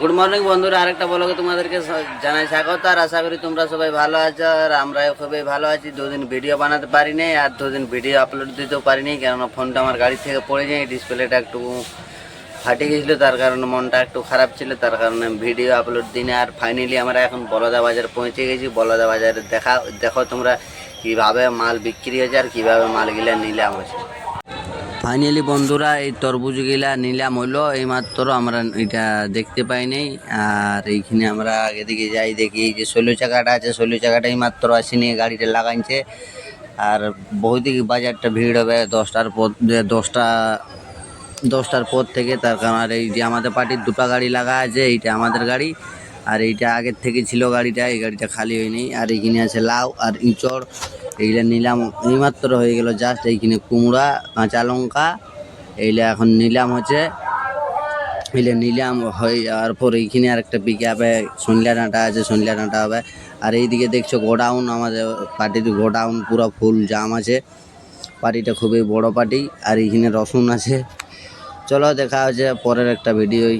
Good morning বন্ধুরা। আরেকটা বলকে তোমাদেরকে জানাই স্বাগত। আর আশা করি তোমরা সবাই ভালো আছো আর আমরা খুবই ভালো আছি। দুদিন ভিডিও বানাতে পারিনি আর দুদিন ভিডিও আপলোড দিতেও পারিনি, কেননা ফোনটা আমার গাড়ি থেকে পড়ে যায় ডিসপ্লেটা একটু ফাটে গেছিল, তার কারণে মনটা একটু খারাপ ছিল, তার কারণে ভিডিও আপলোড দিনে আর ফাইনালি আমরা এখন বলদা বাজার পৌঁছে গেছি। বলদা বাজারে দেখা দেখো তোমরা কীভাবে মাল বিক্রি হয়েছে আর কীভাবে মালগুলা নিলাম হয়েছে। ফাইনালি বন্ধুরা, এই তরমুজগুলা নিলাম হইল এইমাত্র আমরা এটা দেখতে পাই পাইনি আর এইখানে আমরা আগে দিকে যাই, দেখি এই যে ষোলো চাকাটা আছে, ষোলো চাকাটা এই মাত্র আসেনি, গাড়িটা লাগাইছে। আর বহুদিক বাজারটা ভিড় হবে দশটার পর দশটা, দশটার পর থেকে। তার কারণ আর এই যে আমাদের পার্টির দুটা গাড়ি লাগা আছে, এইটা আমাদের গাড়ি। আর এইটা আগের থেকে ছিল গাড়িটা, এই গাড়িটা খালি হয়নি। আর এইখানে আছে লাউ আর ইঁচড়। এইগুলা নিলাম, এইমাত্র হয়ে গেল জাস্ট এইখানে কুমড়া, কাঁচা লঙ্কা, এইগুলা এখন নিলাম হচ্ছে। এলে নিলাম হয়ে যাওয়ার পর এইখানে আর একটা পিক আপে সন্ধ্যা ডাঁটা আছে, সন্ধ্যা ডাঁটা হবে। আর এইদিকে দেখছ গোডাউন, আমাদের পার্টির গোডাউন পুরো ফুল জাম আছে। পার্টিটা খুবই বড় পার্টি, আর এইখানে রসুন আছে। চলো দেখা হচ্ছে পরের একটা ভিডিওই